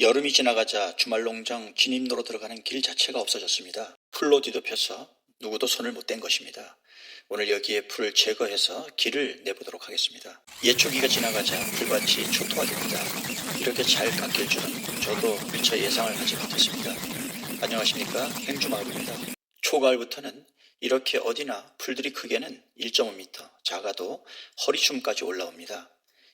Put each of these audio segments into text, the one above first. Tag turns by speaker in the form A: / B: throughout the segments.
A: 여름이 지나가자 주말 농장 진입로로 들어가는 길 자체가 없어졌습니다. 풀로 뒤덮여서 누구도 손을 못 댄 것입니다. 오늘 여기에 풀을 제거해서 길을 내보도록 하겠습니다. 예초기가 지나가자 풀밭이 초토화 됩니다. 이렇게 잘 깎일 줄은 저도 미처 예상을 하지 못했습니다. 안녕하십니까 행주마을입니다. 초가을부터는 이렇게 어디나 풀들이 크게는 1.5m, 작아도 허리춤까지 올라옵니다.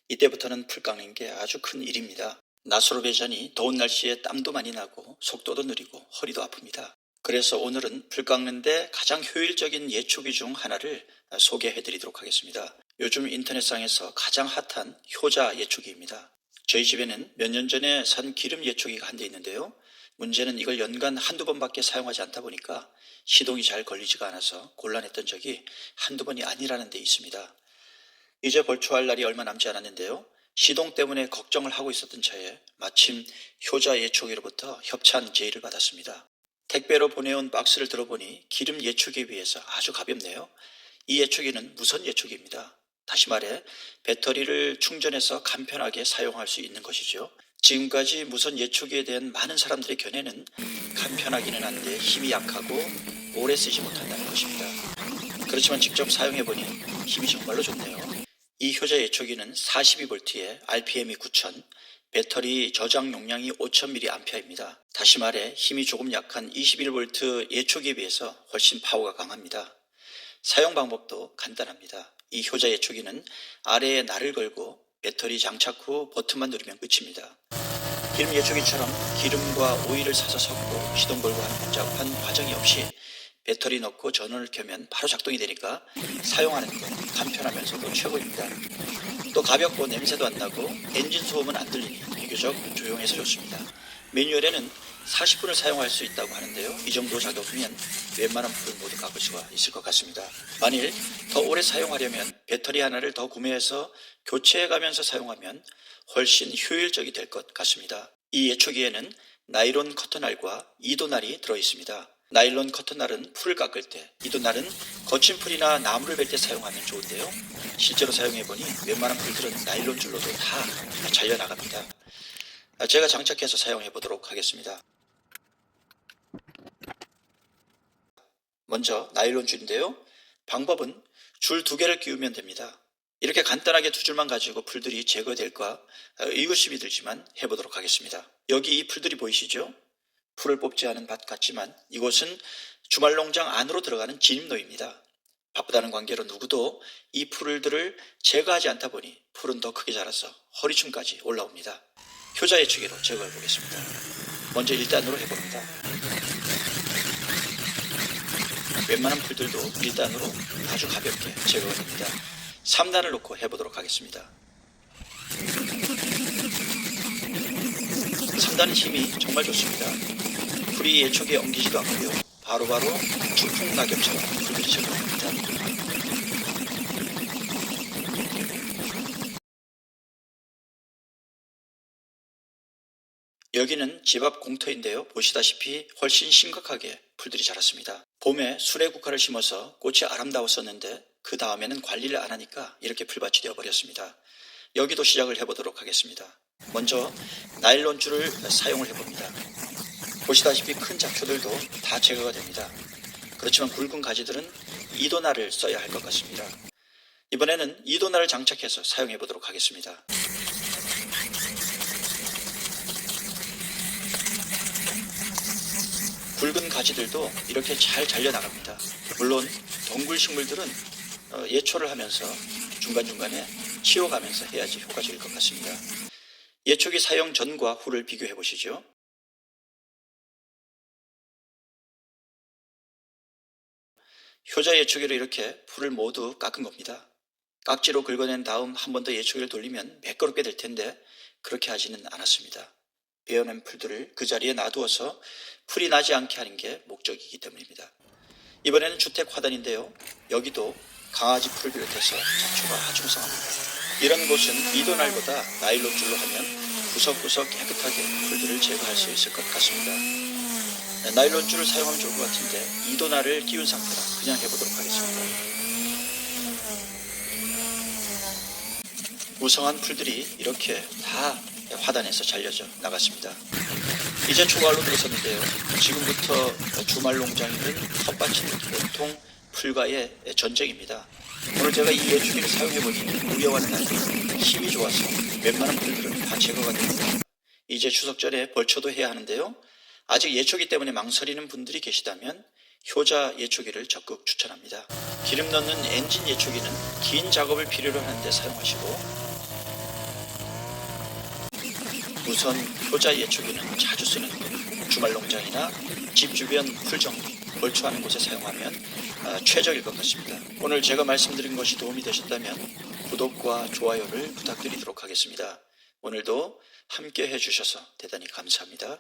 A: 이때부터는 풀 깎는 게 아주 큰 일입니다. 나수로 배전이 더운 날씨에 땀도 많이 나고 속도도 느리고 허리도 아픕니다. 그래서 오늘은 풀 깎는데 가장 효율적인 예초기 중 하나를 소개해 드리도록 하겠습니다. 요즘 인터넷상에서 가장 핫한 효자 예초기입니다. 저희 집에는 몇 년 전에 산 기름 예초기가 한 대 있는데요. 문제는 이걸 연간 한두 번밖에 사용하지 않다 보니까 시동이 잘 걸리지가 않아서 곤란했던 적이 한두 번이 아니라는 데 있습니다. 이제 벌초할 날이 얼마 남지 않았는데요. 시동 때문에 걱정을 하고 있었던 차에 마침 효자 예초기로부터 협찬 제의를 받았습니다. 택배로 보내온 박스를 들어보니 기름 예초기에 비해서 아주 가볍네요. 이 예초기는 무선 예초기입니다. 다시 말해 배터리를 충전해서 간편하게 사용할 수 있는 것이죠. 지금까지 무선 예초기에 대한 많은 사람들의 견해는 간편하기는 한데 힘이 약하고 오래 쓰지 못한다는 것입니다. 그렇지만 직접 사용해보니 힘이 정말로 좋네요. 이 효자 예초기는 42V에 RPM이 9000, 배터리 저장 용량이 5000mAh입니다. 다시 말해 힘이 조금 약한 21V 예초기에 비해서 훨씬 파워가 강합니다. 사용 방법도 간단합니다. 이 효자 예초기는 아래에 날을 걸고 배터리 장착 후 버튼만 누르면 끝입니다. 기름 예초기처럼 기름과 오일을 사서 섞고 시동 걸고 하는 복잡한 과정이 없이 배터리 넣고 전원을 켜면 바로 작동이 되니까 사용하는 건 간편하면서도 최고입니다. 또 가볍고 냄새도 안 나고 엔진 소음은 안 들리니 비교적 조용해서 좋습니다. 매뉴얼에는 40분을 사용할 수 있다고 하는데요. 이 정도 작업이면 웬만한 풀을 모두 깎을 수가 있을 것 같습니다. 만일 더 오래 사용하려면 배터리 하나를 더 구매해서 교체해 가면서 사용하면 훨씬 효율적이 될 것 같습니다. 이 예초기에는 나일론 커터날과 이도날이 들어 있습니다. 나일론 커터날은 풀을 깎을 때, 이도날은 거친 풀이나 나무를 벨 때 사용하면 좋은데요. 실제로 사용해보니 웬만한 풀들은 나일론 줄로도 다 잘려나갑니다. 제가 장착해서 사용해 보도록 하겠습니다. 먼저 나일론 줄인데요. 방법은 줄 두 개를 끼우면 됩니다. 이렇게 간단하게 두 줄만 가지고 풀들이 제거될까 의구심이 들지만 해보도록 하겠습니다. 여기 이 풀들이 보이시죠? 풀을 뽑지 않은 밭 같지만 이곳은 주말 농장 안으로 들어가는 진입로입니다. 바쁘다는 관계로 누구도 이 풀들을 제거하지 않다 보니 풀은 더 크게 자라서 허리춤까지 올라옵니다. 효자 예측기로 제거해 보겠습니다. 먼저 1단으로 해봅니다. 웬만한 풀들도 1단으로 아주 가볍게 제거가 됩니다. 3단을 놓고 해보도록 하겠습니다. 3단의 힘이 정말 좋습니다. 풀이 예초기에 엉키지도 않고요. 바로바로 추풍 낙엽처럼 풀들이 제거됩니다. 여기는 집 앞 공터인데요. 보시다시피 훨씬 심각하게 풀들이 자랐습니다. 봄에 수레국화를 심어서 꽃이 아름다웠었는데 그 다음에는 관리를 안 하니까 이렇게 풀밭이 되어버렸습니다. 여기도 시작을 해보도록 하겠습니다. 먼저 나일론 줄을 사용을 해봅니다. 보시다시피 큰 잡초들도 다 제거가 됩니다. 그렇지만 굵은 가지들은 이도날을 써야 할 것 같습니다. 이번에는 이도날을 장착해서 사용해 보도록 하겠습니다. 굵은 가지들도 이렇게 잘 잘려나갑니다. 물론 동굴 식물들은 어, 예초를 하면서 중간중간에 치워가면서 해야지 효과적일 것 같습니다. 예초기 사용 전과 후를 비교해 보시죠. 효자 예초기로 이렇게 풀을 모두 깎은 겁니다. 깍지로 긁어낸 다음 한 번 더 예초기를 돌리면 매끄럽게 될 텐데 그렇게 하지는 않았습니다. 베어낸 풀들을 그 자리에 놔두어서 풀이 나지 않게 하는 게 목적이기 때문입니다. 이번에는 주택 화단인데요. 여기도 강아지 풀을 비롯해서 잡초가 아주 무성합니다. 이런 곳은 이도날보다 나일론 줄로 하면 구석구석 깨끗하게 풀들을 제거할 수 있을 것 같습니다. 네, 나일론 줄을 사용하면 좋을 것 같은데 이도날을 끼운 상태라 그냥 해보도록 하겠습니다. 무성한 풀들이 이렇게 다 화단에서 잘려져 나갔습니다. 이제 초가을로 들어섰는데요. 지금부터 주말 농장이든 텃밭이든 온통 풀과의 전쟁입니다. 오늘 제가 이 예초기를 사용해보니 우려와는 달리 힘이 좋아서 웬만한 풀들은 다 제거가 됩니다. 이제 추석 전에 벌초도 해야 하는데요. 아직 예초기 때문에 망설이는 분들이 계시다면 효자 예초기를 적극 추천합니다. 기름 넣는 엔진 예초기는 긴 작업을 필요로 하는데 사용하시고 우선 효자 예초기는 자주 쓰는 곳, 주말 농장이나 집 주변 풀 정리, 벌초하는 곳에 사용하면 아, 최적일 것 같습니다. 오늘 제가 말씀드린 것이 도움이 되셨다면 구독과 좋아요를 부탁드리도록 하겠습니다. 오늘도 함께 해주셔서 대단히 감사합니다.